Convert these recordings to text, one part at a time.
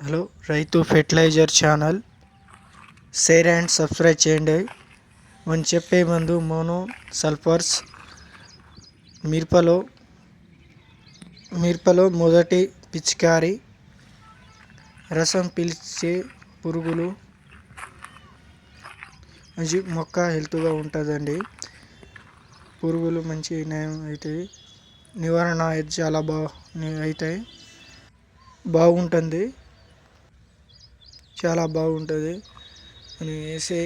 Hello రైతు fertilizer channel. Share and subscribe చేయండి. మనం చెప్పే మందు మోనో సల్ఫర్స్ మిరపలో మిరపలో మొదటి పిచికారి రసం పీల్చే పురుగులు మంచి మొక్క హెల్త్గా ఉంటుందండి. పురుగులు మంచి నయం అవుతాయి నివారణ అయితే చాలా బాగా అవుతాయి బాగుంటుంది. చాలా బాగుంటుంది. మనం వేసే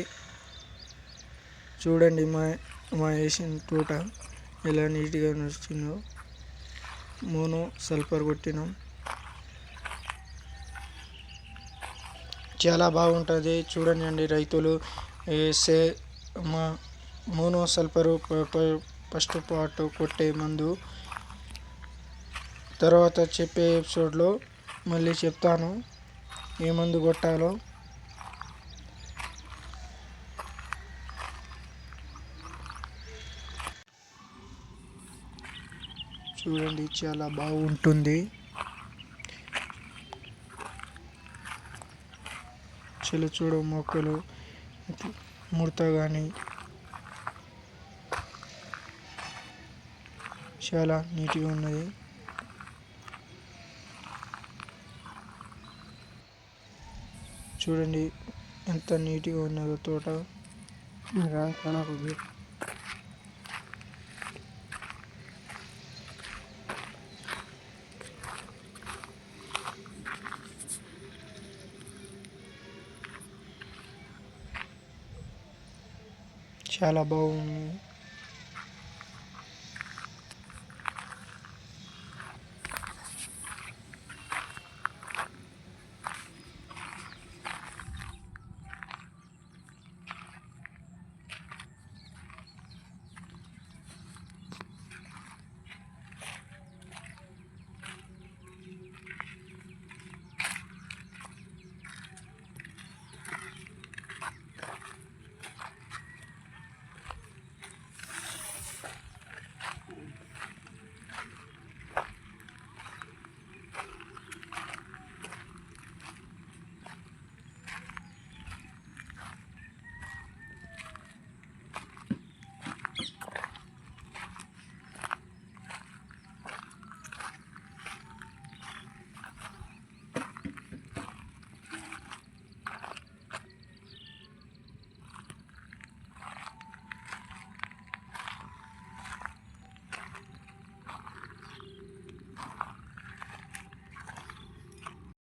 చూడండి మా మా వేసిన తోట ఎలా నీట్గా నడుస్తుందో. మోనో సల్ఫర్ కొట్టినాం. చాలా బాగుంటుంది. చూడండి అండి రైతులు వేసే మా మోనో సల్ఫర్ ఫస్ట్ పార్ట్ కొట్టే మందు. తర్వాత చెప్పే ఎపిసోడ్లో మళ్ళీ చెప్తాను. ఏ మందు కొట్టాలో. చూడండి చాలా బాగుంటుంది. చిలు చూడు మొక్కలు ముడత కానీ చాలా నీట్గా ఉన్నది. చూడండి. ఎంత నీట్గా ఉన్నదో తోట. చాలా బాగుంది.